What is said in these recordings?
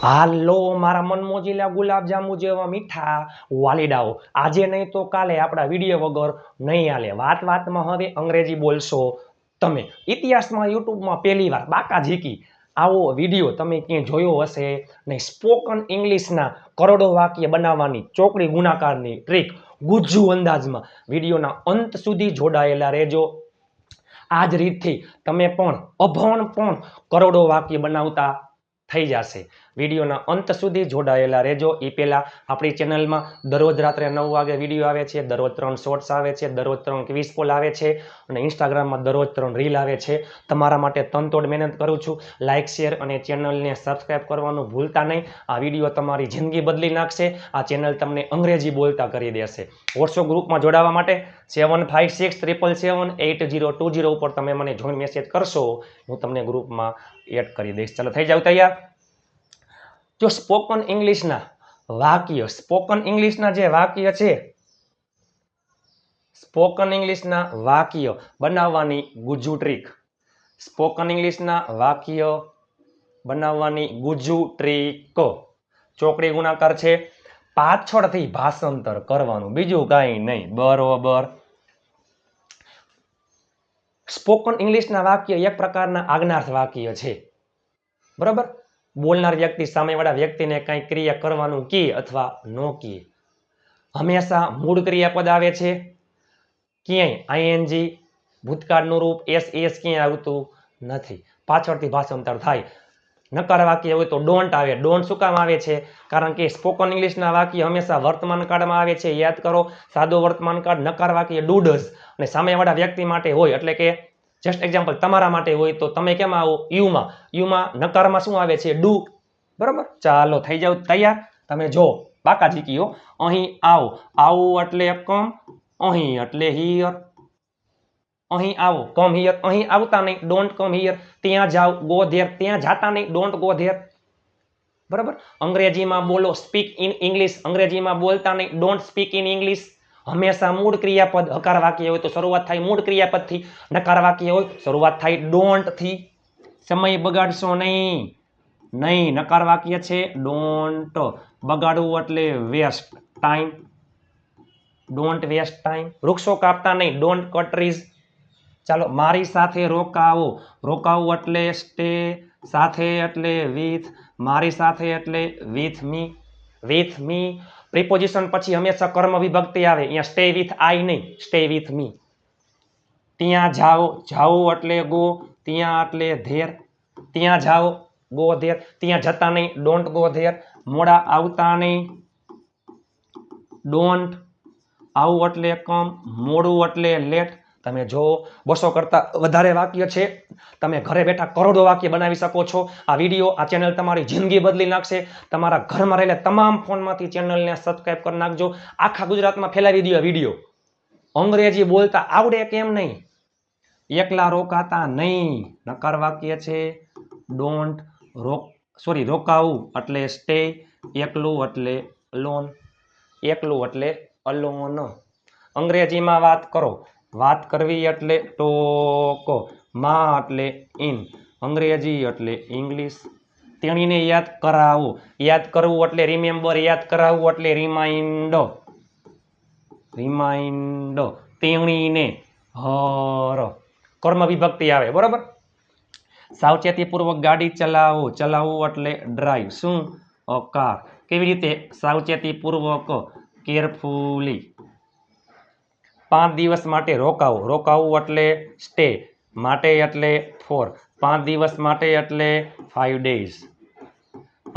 હાલો, મારા મનમોજીલા ગુલાબજાંબુ જેવા મીઠા વાલીડાઓ. આજે નહીં તો કાલે આપણા વીડિયો વગર નહીં હાલે. વાત વાતમાં હવે અંગ્રેજી બોલશો તમે. ઇતિહાસમાં, યુટ્યુબમાં પહેલી વાર બાકા ઝીકી. આવો વીડિયો તમે ક્યાંય જોયો હશે નહીં. સ્પોકન ઇંગ્લિશના કરોડો વાક્ય બનાવવાની ચોકડી ગુણાકારની ટ્રીક ગુજ્જુ અંદાજમાં. વિડીયોના અંત સુધી જોડાયેલા રહેજો. આ જ રીતથી તમે પણ અભણ પણ કરોડો વાક્ય બનાવતા થઈ જશે. વિડીયોના અંત સુધી જોડાયેલા રહેજો. એ પહેલાં આપણી ચેનલમાં દરરોજ રાત્રે નવ વાગે વીડિયો આવે છે, દરરોજ ત્રણ શોર્ટ્સ આવે છે, દરરોજ ત્રણ ક્વિઝ પોલ આવે છે અને ઇન્સ્ટાગ્રામમાં દરરોજ ત્રણ રીલ આવે છે. તમારા માટે તનતોડ મહેનત કરું છું. લાઇક શેર અને ચેનલને સબસ્ક્રાઈબ કરવાનું ભૂલતા નહીં. આ વીડિયો તમારી જિંદગી બદલી નાખશે. આ ચેનલ તમને અંગ્રેજી બોલતા કરી દેશે. વોટ્સઅપ ગ્રુપમાં જોડાવા માટે seven five six triple seven eight zero two zero ઉપર તમે મને જોઈન મેસેજ કરશો. હું તમને ગ્રુપમાં એડ કરી દઈશ. ચાલો, થઈ જાવ તૈયાર? જો સ્પોકન ઇંગ્લિશના વાક્ય, સ્પોકન ઇંગ્લિશના જે વાક્ય છે, સ્પોકન ઇંગ્લિશના વાક્ય બનાવવાની ગુજ્જુ ટ્રીક સ્પોકન ઇંગ્લિશના વાક્ય બનાવવાની ગુજુ ટ્રીક ચોકડી ગુણાકાર છે, પાછળથી ભાષાંતર કરવાનું. બીજું કાંઈ નહીં. બરોબર. સ્પોકન ઇંગ્લિશના વાક્ય એક પ્રકારના આજ્ઞાર્થ વાક્ય છે. બરાબર? બોલનાર વ્યક્તિ સામેવાળા વ્યક્તિને કંઈ ક્રિયા કરવાનું કહે અથવા ન કહે હંમેશા મૂળ ક્રિયાપદ આવે છે. ક્યાંય આઈએનજી ભૂતકાળનું રૂપ એસ એસ ક્યાંય આવતું નથી. પાછળથી ભાષાંતર થાય. નકાર વાક્ય હોય તો ડોન્ટ આવે. ડોન્ટ શું કામ આવે છે? કારણ કે સ્પોકન ઇંગ્લિશના વાક્ય હંમેશા વર્તમાન કાળમાં આવે છે. યાદ કરો, સાદો વર્તમાન કાળ નકાર વાક્ય ડુ અને સામેવાળા વ્યક્તિ માટે હોય. એટલે કે જસ્ટ એક્ઝામ્પલ તમારા માટે હોય તો તમે કેમ આવો? યુમાં. યુમાં નકારમાં શું આવે છે? ડુ. બરાબર? ચાલો, થઈ જાવ તૈયાર. તમે જો બાકા જીકીઓ અહીં આવો. આવું એટલે કમ, અહીં એટલે હિયર. અહીં આવો. Come, here. અહીં આવતા નહીં. ડોન્ટ કમ હિયર ત્યાં જાઓ ગો ધેર ત્યાં જાતા નહીં. ડોન્ટ ગો ધેર બરાબર? અંગ્રેજીમાં બોલો સ્પીક ઇન ઇંગ્લિશ અંગ્રેજીમાં બોલતા નહીં. ડોન્ટ સ્પીક ઇન ઇંગ્લિશ હંમેશા મૂળ ક્રિયાપદ હકાર વાક્ય હોય તો શરૂઆત થાય મૂળ ક્રિયાપદથી નકાર વાક્ય હોય, શરૂઆત થાય ડોન્ટથી. સમય બગાડશો નહીં. નહીં નકાર વાક્ય છે ડોન્ટ. બગાડવું એટલે waste time. Don't waste time. વૃક્ષો કાપતા નહીં, ડોન્ટ કટ ટ્રીઝ. ચાલો, મારી સાથે રોકાવો. રોકાવું એટલે સ્ટે, સાથે એટલે વિથ. મારી સાથે એટલે with me. With me. Preposition પછી હંમેશા કર્મ વિભક્તિ આવે અહીંયા સ્ટે વિથ આઈ નહીં સ્ટે વિથ મી ત્યાં જાઓ જાઓ એટલે ગો ત્યાં એટલે ધેર ત્યાં જાઓ ગો ધેર ત્યાં જતા નહીં ડોન્ટ ગો ધેર મોડા આવતા નહીં ડોન્ટ આવું એટલે કમ મોડું એટલે લેટ તમે જો બસો કરતાં વધારે વાક્ય છે, તમે ઘરે બેઠા કરોડો વાક્ય બનાવી શકો છો. આ વીડિયો, આ ચેનલ તમારી જિંદગી બદલી નાખશે. તમારા ઘરમાં રહેલા તમામ ફોનમાંથી ચેનલને સબસ્ક્રાઇબ કરી નાખજો. આખા ગુજરાતમાં ફેલાવી દો વીડિયો. અંગ્રેજી બોલતા આવડે કેમ નહીં? એકલા રોકાતા નહીં. નકાર વાક્ય છે ડોન્ટ રોક સોરી રોકાવું એટલે સ્ટે એકલું એટલે લોન એકલું એટલે અલોન અંગ્રેજીમાં વાત કરો. વાત કરવી એટલે ટોકમાં એટલે ઇન અંગ્રેજી એટલે ઇંગ્લિશ. તેણીને યાદ કરાવો. યાદ કરવું એટલે રિમેમ્બર યાદ કરાવવું એટલે રિમાઇન્ડ રિમાઇન્ડ તેણીને હર. કર્મ વિભક્તિ આવે, બરોબર? સાવચેતીપૂર્વક ગાડી ચલાવો. ચલાવવું એટલે ડ્રાઈવ શું? અ કાર કેવી રીતે? સાવચેતીપૂર્વક કેરફુલી પાંચ દિવસ માટે રોકાવું. રોકાવું એટલે સ્ટે માટે એટલે ફોર પાંચ દિવસ માટે એટલે ફાઇવ ડેઝ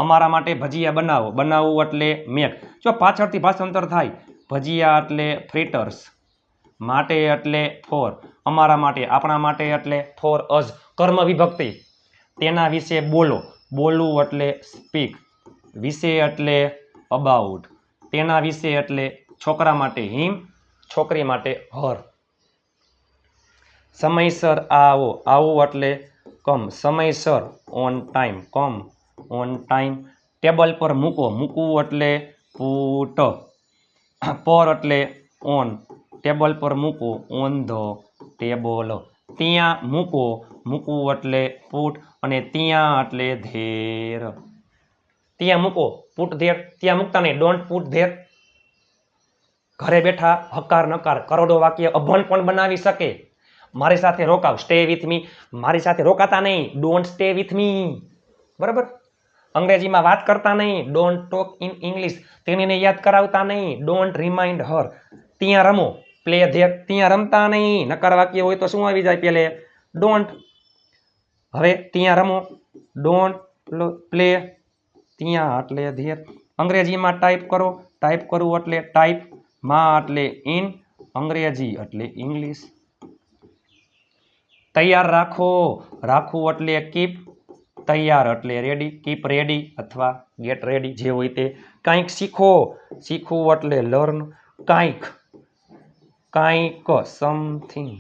અમારા માટે ભજીયા બનાવો. બનાવવું એટલે મેક જો પાછળથી ભાષાંતર થાય, ભજીયા એટલે ફ્રીટર્સ માટે એટલે ફોર અમારા માટે, આપણા માટે એટલે ફોર અઝ કર્મ વિભક્તિ. તેના વિશે બોલો. બોલવું એટલે સ્પીક વિશે એટલે અબાઉટ તેના વિશે એટલે છોકરા માટે હિમ છોકરી માટે હર. સમયસર આવો, આવું એટલે કમ. સમયસર on time come on time table પર મૂકો. મૂકવું એટલે પૂટ પર એટલે ઓન ટેબલ પર મૂકો. ઓન ધ ટેબલ ત્યાં મૂકો. મૂકવું એટલે પૂટ અને ત્યાં એટલે ધેર ત્યાં મૂકો. પૂટ ધેર ત્યાં મૂકતા નહીં. ડોન્ટ પૂટ ધેર ઘરે બેઠા હકાર નકાર કરોડો વાક્ય અભણ પણ બનાવી શકે. મારી સાથે રોકાવ સ્ટે વિથ મી મારી સાથે રોકાતા નહીં ડોન્ટ સ્ટે વિથ મી બરાબર? અંગ્રેજીમાં વાત કરતા નહીં ડોન્ટ ટોક ઇન ઇંગ્લિશ તેણીને યાદ કરાવતા નહીં ડોન્ટ રિમાઇન્ડ હર ત્યાં રમો પ્લે ધેર ત્યાં રમતા નહીં. નકાર વાક્ય હોય તો શું આવી જાય પેલે? ડોન્ટ હવે ત્યાં રમો ડોન્ટ પ્લે ત્યાં એટલે ધેર. અંગ્રેજીમાં ટાઈપ કરો ટાઈપ કરવું એટલે ટાઈપ માં એટલે ઇન અંગ્રેજી એટલે ઇંગ્લિશ. તૈયાર રાખો. રાખવું એટલે કીપ તૈયાર એટલે રેડી કીપ રેડી અથવા ગેટ રેડી જે હોય તે. કાંઈક શીખો. શીખવું એટલે લર્ન કાંઈક કાંઈક સમથિંગ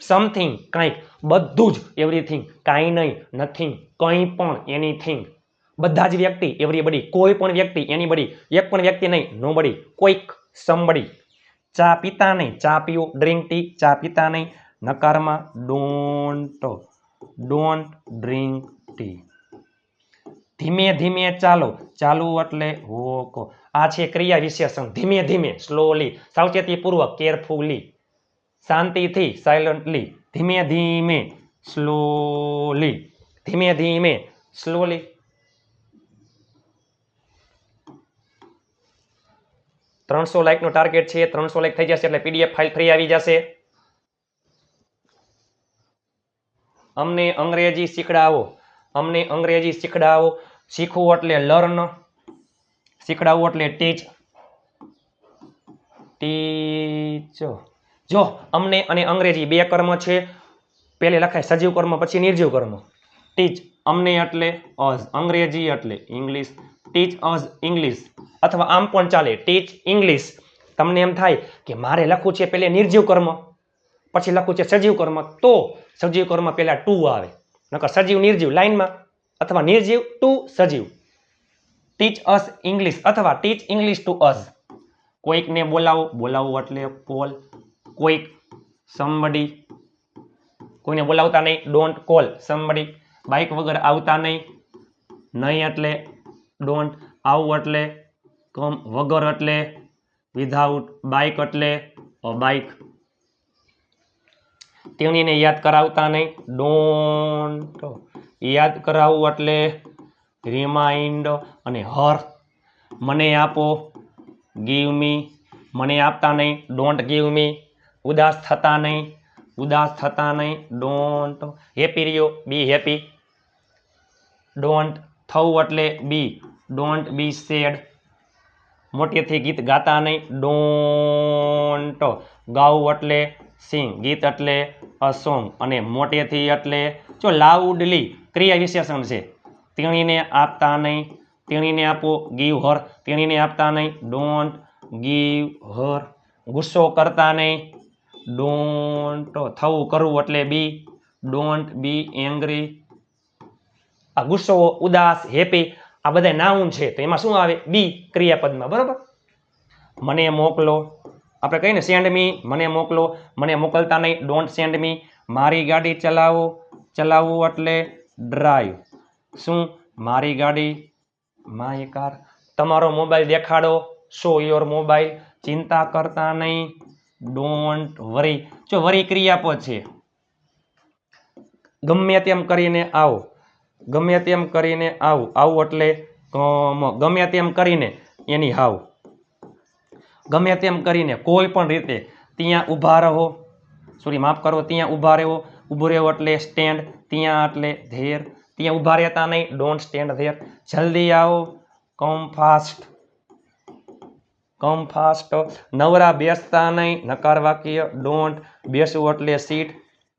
સમથિંગ કાંઈક, બધું જ એવરીથિંગ કાંઈ નહીં નથિંગ કંઈ પણ એનીથિંગ બધા જ વ્યક્તિ એવરીબડી કોઈ પણ વ્યક્તિ એની બડી એક પણ વ્યક્તિ નહીં નોબડી કોઈક સમબડી ચા પીતા નહીં, ચા પીઓ ડ્રિંક ટી ચા પીતા નહીં, નકારમાં ડોન્ટ ડોન્ટ ડ્રિંક ટી ધીમે ધીમે ચાલો, ચાલુ એટલે વોકો. આ છે ક્રિયા વિશેષણ, ધીમે ધીમે સ્લોલી સાવચેતીપૂર્વક કેરફુલી શાંતિથી સાયલન્ટલી ધીમે ધીમે સ્લોલી ધીમે ધીમે સ્લોલી ત્રણસો લાઇકનો ટાર્ગેટ છે, ત્રણસો લાઇક થઈ જશે એટલે પીડીએફ ફાઇલ ફ્રી આવી જશે. અમને અંગ્રેજી શીખડાવો, અમને અંગ્રેજી શીખડાવો. શીખવું એટલે લર્ન શીખડાવવું એટલે ટીચ ટીચ જો, અમને અને અંગ્રેજી બે કર્મ છે. પહેલે લખાય સજીવ કર્મ, પછી નિર્જીવ કર્મ. ટીચ અમને એટલે, અઝ અંગ્રેજી એટલે ઇંગ્લિશ ટીચ અઝ ઇંગ્લિશ અથવા આમ પણ ચાલે ટીચ ઇંગ્લિશ તમને એમ થાય કે મારે લખવું છે પહેલે નિર્જીવ કર્મ, પછી લખવું છે સજીવ કર્મ. તો સજીવ કર્મ પહેલાં ટુ આવે. નકર સજીવ નિર્જીવ લાઇનમાં, અથવા નિર્જીવ ટુ સજીવ. ટીચ અસ ઇંગ્લિશ અથવા ટીચ ઇંગ્લિશ ટુ અસ કોઈકને બોલાવો બોલાવવું એટલે કોલ કોઈક સમબડી કોઈને બોલાવતા નહીં ડોન્ટ કોલ સમબડી બાઇક વગર આવતા નહીં. નહીં એટલે ડોન્ટ આવું એટલે કમ વગર એટલે. વિધાઉટ બાઇક એટલે બાઇક તેણીને યાદ કરાવતા નહીં. ડોન્ટ યાદ કરાવવું એટલે રિમાઇન્ડ અને હર. મને આપો ગીવ મી મને આપતા નહીં. ડોન્ટ ગીવ મી ઉદાસ થતા નહીં. ઉદાસ થતા નહીં. ડોન્ટ હેપી રહ્યો. બી હેપી ડોન્ટ થવું એટલે બી ડોન્ટ બી સેડ મોટેથી ગીત ગાતા નહીં. ડોન્ટ ગાવું એટલે સિંગ ગીત એટલે અ સોંગ અને મોટેથી એટલે જો લાઉડલી ક્રિયા વિશેષણ છે. તેણીને આપતા નહીં. તેણીને આપો ગીવ હર તેણીને આપતા નહીં. ડોન્ટ ગીવ હર ગુસ્સો કરતા નહીં. ડોન્ટ થવું, કરવું એટલે બી ડોન્ટ બી એંગ્રી આ ગુસ્સો ઉદાસ હેપી આ બધા નાઉન છે. તો એમાં શું આવે? બી ક્રિયાપદમાં, બરાબર? મને મોકલો. આપણે કહીએ ને સેન્ડ મી મને મોકલો. મને મોકલતા નહીં ડોન્ટ સેન્ડ મી મારી ગાડી ચલાવો. ચલાવવું એટલે ડ્રાઈવ શું? મારી ગાડી માય કાર. તમારો મોબાઈલ દેખાડો. શો યોર મોબાઈલ ચિંતા કરતા નહીં. ડોન્ટ વરી જો વરી ક્રિયાપદ છે, ગમે તેમ કરીને આવો. ગમે તેમ કરીને આવું. આવું એટલે ગમે તેમ કરીને એની હાવ. ગમે તેમ કરીને કોઈ પણ રીતે ત્યાં ઊભા રહો. સોરી, માફ કરો, ત્યાં ઊભા રહો ઊભું રહેવો એટલે સ્ટેન્ડ ત્યાં એટલે ધેર ત્યાં ઊભા રહેતા નહીં ડોન્ટ સ્ટેન્ડ ધેર જલ્દી આવો. કમ ફાસ્ટ કમ ફાસ્ટ નવરા બેસતા નહીં. નકાર વાક્ય ડોન્ટ બેસવું એટલે સીટ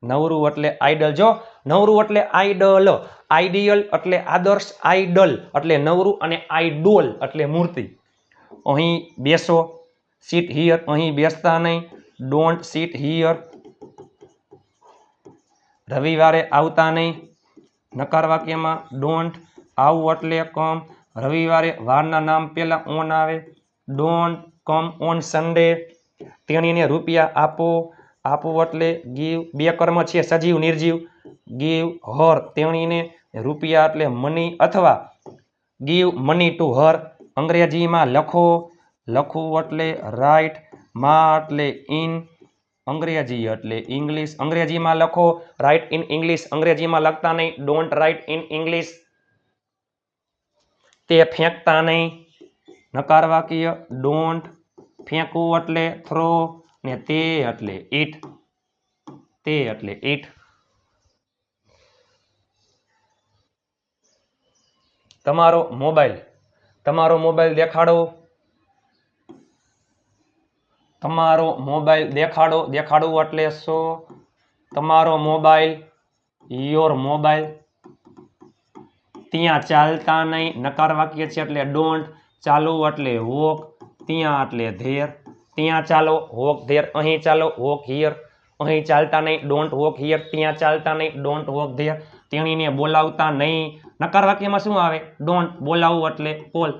નવરું એટલે આઈડલ જો નવરું એટલે આઈડલ આઈડિયલ એટલે આદર્શ આઈડલ એટલે નવરું અને આઈડોલ એટલે મૂર્તિ. અહીં બેસો. સીટ હિયર અહીં બેસતા નહીં. ડોન્ટ સીટ હિયર રવિવારે આવતા નહીં. નકાર વાક્યમાં ડોન્ટ આવું એટલે કમ રવિવારે વારના નામ પહેલાં ઓન આવે. ડોન્ટ કમ ઓન સન્ડે તેણીને રૂપિયા આપો. આપવું એટલે ગીવ બે કર્મ છે, સજીવ, નિર્જીવ. ગીવ હર તેણીને રૂપિયા એટલે મની અથવા ગીવ મની ટુ હર અંગ્રેજીમાં લખો. લખવું એટલે રાઇટમાં એટલે ઇન અંગ્રેજી એટલે ઇંગ્લિશ અંગ્રેજીમાં લખો. રાઇટ ઇન ઇંગ્લિશ અંગ્રેજીમાં લખતા નહીં. ડોન્ટ રાઇટ ઇન ઇંગ્લિશ તે ફેંકતા નહીં. નકાર વાક્ય ડોન્ટ ફેંકવું એટલે થ્રો ને તે એટલે ઈટ. તે એટલે ઈટ. તમારો મોબાઈલ. તમારો મોબાઈલ દેખાડો. તમારો મોબાઈલ દેખાડો. દેખાડવું એટલે શો? તમારો મોબાઈલ, યોર મોબાઈલ. ત્યાં ચાલતા નહીં. નકાર વાક્ય છે એટલે ડોન્ટ. ચાલુ એટલે વોક ત્યાં એટલે ધેર, ત્યાં ચાલો વોક ધેર, અહીં ચાલો વોક હિયર. અહીં ચાલતા નહીં ડોન્ટ વોક હિયર. ત્યાં ચાલતા નહીં ડોન્ટ વોક ધેર. તેણીને બોલાવતા નહીં. નકાર વાક્યમાં શું આવે? ડોન્ટ બોલાવવું એટલે કોલ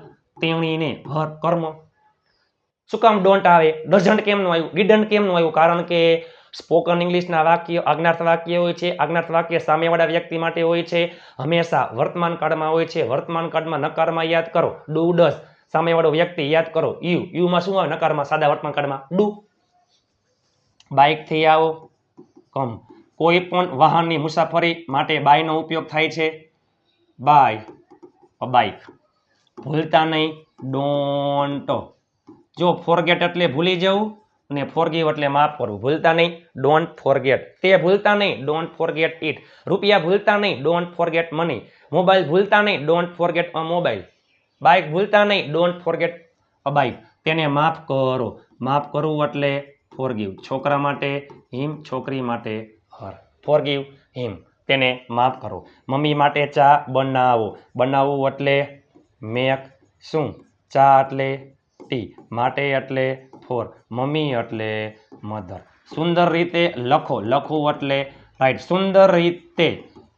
તેણીને હર કર્મ. શું કામ ડોન્ટ આવે? ડઝન્ટ કેમનું આવ્યું? ડીડન્ટ કેમનું આવ્યું? કારણ કે સ્પોકન ઇંગ્લિશના વાક્ય, આજ્ઞાર્થ વાક્ય હોય છે. આજ્ઞાર્થ વાક્ય સામેવાળા વ્યક્તિ માટે હોય છે. હંમેશા વર્તમાન કાળમાં હોય છે. વર્તમાન કાળમાં નકારમાં યાદ કરો. ડુ ડઝ સામેવાળો વ્યક્તિ યાદ કરો, યુ, યુમાં શું આવે? નકારમાં, સાદા વર્તમાનકાળમાં ડુ. બાઇકથી આવો. કમ. કોઈ પણ વાહનની મુસાફરી માટે બાયનો ઉપયોગ થાય છે. બાય. બાઇક. ભૂલતા નહીં. ડોન્ટ. જો ફોરગેટ એટલે ભૂલી જવું અને ફોરગીવ એટલે માફ કરવું. ભૂલતા નહીં. Don't forget. તે ભૂલતા નહીં. Don't forget it. રૂપિયા ભૂલતા નહીં. Don't forget money. મોબાઈલ ભૂલતા નહીં. Don't forget a mobile. Bike ભૂલતા નહીં. ડોન્ટ ફોરગેટ અ બાઇક તેને માફ કરો. માફ કરવું એટલે ફોરગીવ છોકરા માટે હિમ, છોકરી માટે હર. ફોરગીવ હિમ. તેને માફ કરો. મમ્મી માટે ચા બનાવો. બનાવવું એટલે મેક શું? ચા એટલે ટી માટે એટલે ફોર મમ્મી એટલે મધર સુંદર રીતે લખો. લખવું એટલે રાઈટ સુંદર રીતે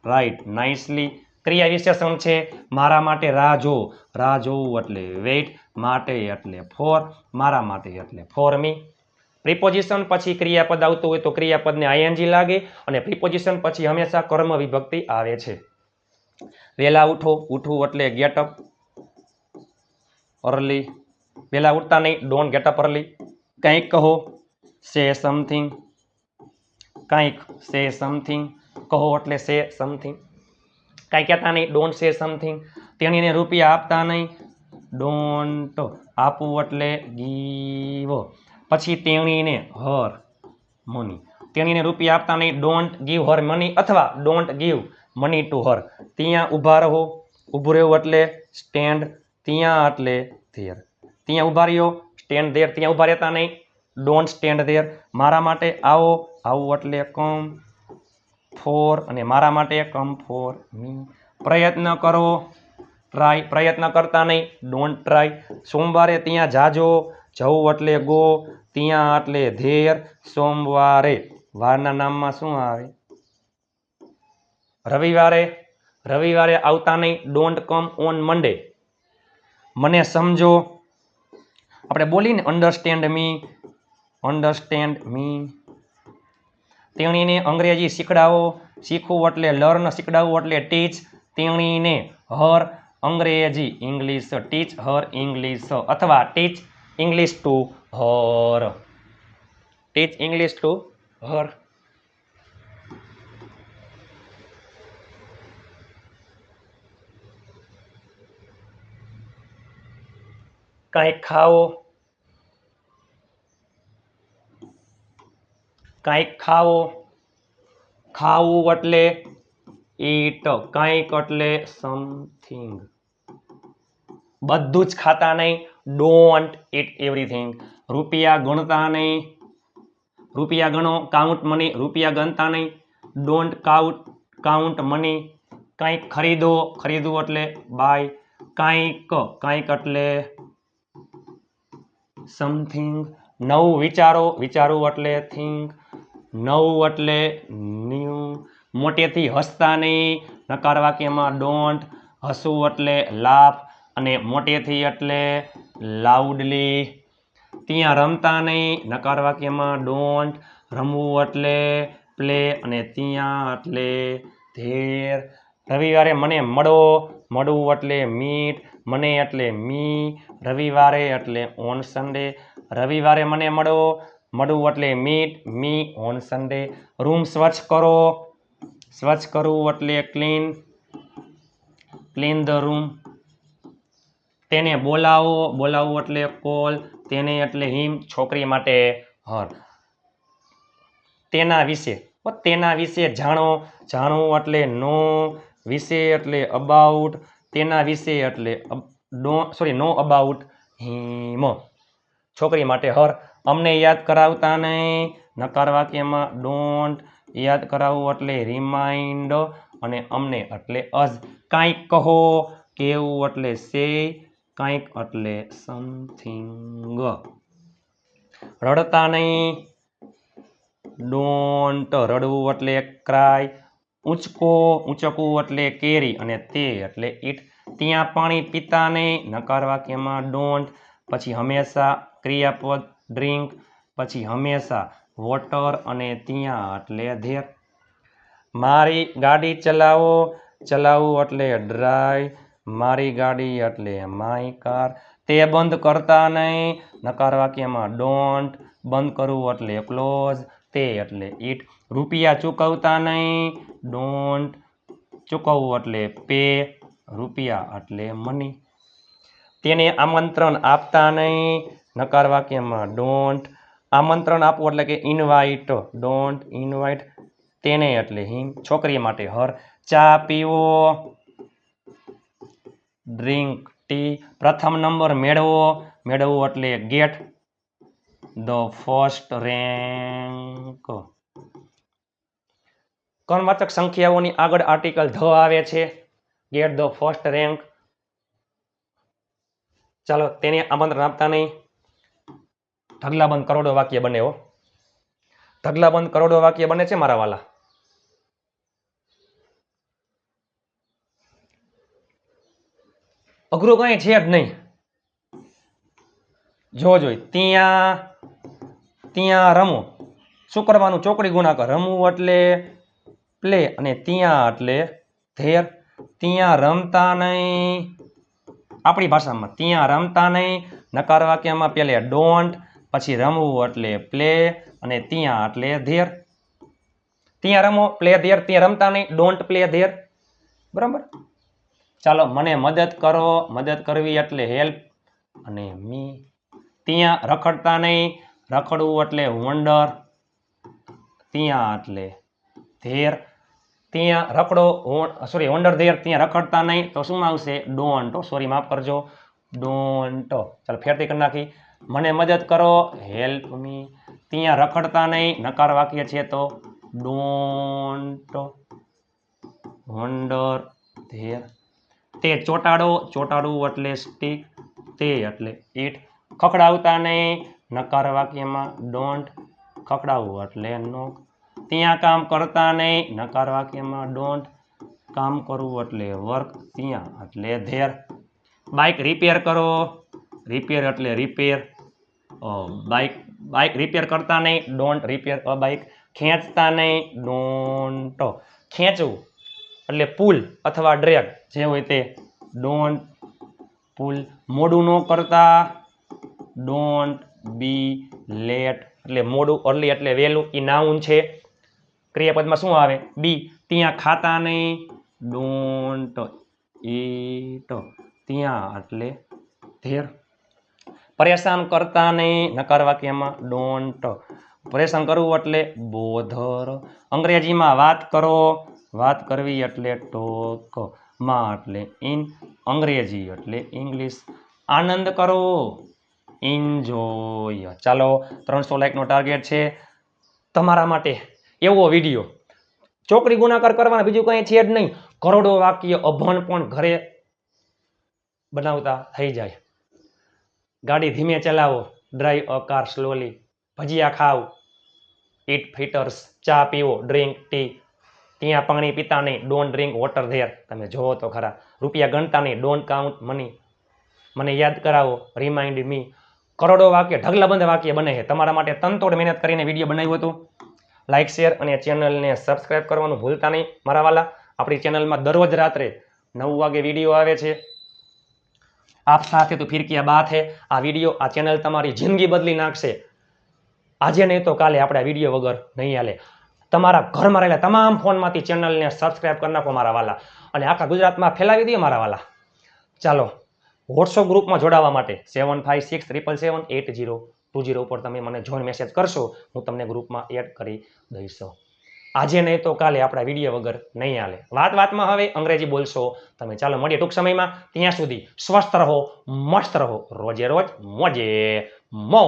રાઈટ નાઇસલી ક્રિયા વિશેષણ છે? મારા માટે રાહ જો રાહ જોવું એટલે વેઇટ, માટે એટલે ફોર, મારા માટે એટલે ફોર મી. પ્રિપોઝિશન પછી ક્રિયાપદ આવતું હોય તો ક્રિયાપદને આઈએનજી લાગે અને પ્રિપોઝિશન પછી હંમેશા કર્મ વિભક્તિ આવે છે. વહેલા ઉઠો. ઉઠવું એટલે ગેટઅપ અર્લી વહેલા ઉઠતા નહીં. ડોન્ટ ગેટ અપ અર્લી કંઈક કહો. સે સમથિંગ કંઈક સે સમથિંગ કહો એટલે સે સમથિંગ કાંઈ કહેતા નહીં ડોન્ટ સે સમથિંગ તેણીને રૂપિયા આપતા નહીં. ડોન્ટ આપવું એટલે ગીવો પછી તેણીને હર મની તેણીને રૂપિયા આપતા નહીં ડોન્ટ ગીવ હર મની અથવા don't give money to her ત્યાં ઊભા રહો. ઊભું રહેવું એટલે સ્ટેન્ડ ત્યાં એટલે ધેર ત્યાં ઊભા રહ્યો સ્ટેન્ડ ધેર ત્યાં ઊભા રહેતા નહીં ડોન્ટ સ્ટેન્ડ ધેર મારા માટે આવો, આવું એટલે કમ ફોર અને મારા માટે કમ ફોર મી પ્રયત્ન કરો. ટ્રાય પ્રયત્ન કરતા નહીં. ડોન્ટ ટ્રાય સોમવારે ત્યાં જાજો. જવું એટલે ગો ત્યાં એટલે ધેર. સોમવારે. વારના નામમાં શું આવે? રવિવારે. રવિવારે આવતા નહીં. ડોન્ટ કમ ઓન મંડે મને સમજો. આપણે બોલીને અન્ડરસ્ટેન્ડ મી અન્ડરસ્ટેન્ડ મી તેણીને અંગ્રેજી શીખડાવો, શીખવું એટલે લર્ન, શીખડાવવું એટલે ટીચ. તેણીને હર અંગ્રેજી ઇંગ્લિશ ટીચ, હર ઇંગ્લિશ અથવા teach English to her. Teach English to her. કંઈક ખાઓ કાંઈક ખાવો, ખાવું એટલે ઈટ, કાંઈક એટલે સમથિંગ બધું જ ખાતા નહીં. ડોન્ટ ઇટ એવરીથિંગ રૂપિયા ગણતા નહીં. રૂપિયા ગણો કાઉન્ટ મની રૂપિયા ગણતા નહીં. ડોન્ટ કાઉન્ટ કાઉન્ટ મની કંઈક ખરીદો, ખરીદવું એટલે બાય કાંઈક કાંઈક એટલે સમથિંગ નવું વિચારો, વિચારવું એટલે થિંક નવું એટલે ન્યૂ. મોટેથી હસતા નહીં. નકાર વાક્યમાં ડોન્ટ હસવું એટલે લાફ અને મોટેથી એટલે લાઉડલી ત્યાં રમતા નહીં. નકાર વાક્યમાં ડોન્ટ રમવું એટલે પ્લે અને ત્યાં એટલે ધેર. રવિવારે મને મળો. મળવું એટલે મીટ મને એટલે મી રવિવારે એટલે ઓન સન્ડે રવિવારે મને મળો. મળવું એટલે meet me on Sunday room સ્વચ્છ કરો. સ્વચ્છ કરવું એટલે ક્લીન ક્લીન ધ રૂમ તેને બોલાવો. બોલાવવું એટલે કોલ તેને એટલે હિમ, છોકરી માટે હર. તેના વિશે તેના વિશે જાણો. જાણવું એટલે નો વિશે એટલે અબાઉટ તેના વિશે એટલે સોરી નો અબાઉટ હિમ. છોકરી માટે હર. અમને યાદ કરાવતા નહીં. નકાર વાક્યમાં ડોન્ટ યાદ કરાવવું એટલે રિમાઇન્ડ અને અમને એટલે અઝ કાંઈક કહો, કેવું એટલે સે કાંઈક એટલે સમથિંગ રડતા નહીં. ડોન્ટ રડવું એટલે ક્રાય ઊંચકો, ઊંચકવું એટલે કેરી અને તે એટલે ઈટ ત્યાં પાણી પીતા નહીં. નકાર વાક્યમાં ડોન્ટ પછી હંમેશા ક્રિયાપદ ડ્રિંક, પછી હંમેશા વોટર અને ત્યાં એટલે ધેર. મારી ગાડી ચલાવો ચલાવવું એટલે ડ્રાઈવ મારી ગાડી એટલે માય કાર. તે બંધ કરતા નહીં, નકાર વાક્યમાં ડોન્ટ. બંધ કરવું એટલે ક્લોઝ, તે એટલે ઈટ રૂપિયા ચૂકવતા નહીં, ડોન્ટ. ચૂકવવું એટલે પે, રૂપિયા એટલે મની. તેને આમંત્રણ આપતા નહીં નકાર વાક્યમાં ડોન્ટ આમંત્રણ આપવું એટલે કે ઇન્વાઇટ ડોન્ટ ઇન્વાઇટ તેને એટલે હિમ છોકરી માટે હર ચા પીવો. ડ્રિંક ટી પ્રથમ નંબર મેળવો. મેળવવું એટલે ગેટ ધ ફર્સ્ટ રેન્ક કર્મવાચક સંખ્યાઓની આગળ આર્ટિકલ ધ આવે છે. ગેટ ધ ફર્સ્ટ રેન્ક ચાલો, તેને આમંત્રણ આપતા નહીં. ઢગલાબંધ કરોડો વાક્ય બને હો. ઢગલાબંધ કરોડો વાક્ય બને છે મારા વાલા. અઘરું કંઈ છે જ નહીં. જો જોઈ, ત્યાં ત્યાં રમો. શું કરવાનું? ચોકડી ગુણાકાર. રમવું એટલે પ્લે અને ત્યાં એટલે ધેર. ત્યાં રમતા નહીં. આપણી ભાષામાં ત્યાં રમતા નહીં. નકાર વાક્યમાં પેલે ડોન્ટ પછી રમવું એટલે પ્લે અને ત્યાં એટલે ધેર ત્યાં રમો પ્લે ધેર ત્યાં રમતા નહીં. ડોન્ટ પ્લે ધેર બરાબર? ચાલો, મને મદદ કરો. મદદ કરવી એટલે હેલ્પ અને મી, ત્યાં રખડતા નહીં. રખડવું એટલે વંડર ત્યાં એટલે ધેર ત્યાં રખડો સોરી વંડર ધેર ત્યાં રખડતા નહીં. તો શું આવશે? ડોન્ટ સોરી માફ કરજો. ડોન્ટ ચાલો, ફેરથી કરી નાખી. મને મદદ કરો, હેલ્પ મી. ત્યાં રખડતા નહીં, નકાર વાક્ય છે તો. ડોન્ટ વન્ડર ધેર તે ચોટાડો, ચોટાડવું એટલે સ્ટીક તે એટલે ઈટ ખખડાવતા નહીં, નકાર વાક્યમાં ડોન્ટ ખખડાવવું એટલે નોક ત્યાં કામ કરતા નહીં, નકાર વાક્યમાં ડોન્ટ કામ કરવું એટલે વર્ક ત્યાં એટલે ધેર બાઇક રિપેર કરો. રિપેર એટલે રિપેર બાઇક બાઇક રિપેર કરતા નહીં ડોન્ટ રિપેર બાઇક ખેંચતા નહીં ડોન્ટ ખેંચવું એટલે પુલ અથવા ડ્રેગ જે હોય તે. ડોન્ટ પુલ મોડું ન કરતા. ડોન્ટ બી લેટ એટલે મોડું અર્લી એટલે વહેલું એ નાઉન છે. ક્રિયાપદમાં શું આવે? બી ત્યાં ખાતા નહીં. ડોન્ટ ઈટ ત્યાં એટલે ધેર. પરેશાન કરતા નહીં, નકાર વાક્યમાં ડોન્ટ પરેશાન કરવું એટલે બોધર. અંગ્રેજીમાં વાત કરો, વાત કરવી એટલે ટોક. માં એટલે ઇન અંગ્રેજી એટલે ઇંગ્લિશ. આનંદ કરો એન્જોય ચાલો, ત્રણસો લાઈકનો ટાર્ગેટ છે. તમારા માટે એવો વીડિયો ચોકડી ગુણાકાર કરવાના બીજું કંઈ છે જ નહીં. કરોડો વાક્ય અભણ પણ ઘરે બનાવતા થઈ જાય. ગાડી ધીમે ચલાવો. ડ્રાઈવ અ કાર સ્લોલી ભજીયા ખાવ ઇટ ફિટર્સ ચા પીવો. ડ્રિંક ટી ત્યાં પાણી પીતા નહીં. ડોન્ટ ડ્રિંક વોટર ધેર તમે જોવો તો ખરા. રૂપિયા ગણતા નહીં. ડોન્ટ કાઉન્ટ મની મને યાદ કરાવો. રિમાઇન્ડ મી કરોડો વાક્ય, ઢગલાબંધ વાક્ય બને છે. તમારા માટે તનતોડ મહેનત કરીને વીડિયો બનાવ્યું હતું. લાઇક શેર અને ચેનલને સબસ્ક્રાઇબ કરવાનું ભૂલતા નહીં, મારા વાલા. આપણી ચેનલમાં દરરોજ રાત્રે નવ વાગે વીડિયો આવે છે. આપ સાથે તો ફિર આ બાત હે, આ વીડિયો, આ ચેનલ તમારી જિંદગી બદલી નાખશે. આજે નહીં તો કાલે આપણે આ વીડિયો વગર નહીં હાલે. તમારા ઘરમાં રહેલા તમામ ફોનમાંથી ચેનલને સબસ્ક્રાઈબ કરી નાખો મારા વાલા. અને આખા ગુજરાતમાં ફેલાવી દઈએ મારા વાલા. ચાલો વોટ્સઅપ ગ્રુપમાં જોડાવા માટે seven five six triple seven eight zero two zero ઉપર તમે મને જોઈન મેસેજ કરશો, હું તમને ગ્રુપમાં એડ કરી દઈશ. આજે નહીં તો કાલે આપણા વીડિયો વગર નહીં હાલે. વાત વાતમાં હવે અંગ્રેજી બોલશો. તમે ચાલો મળીએ ટૂંક સમયમાં. ત્યાં સુધી સ્વસ્થ રહો, મસ્ત રહો. રોજે રોજ મોજે મો.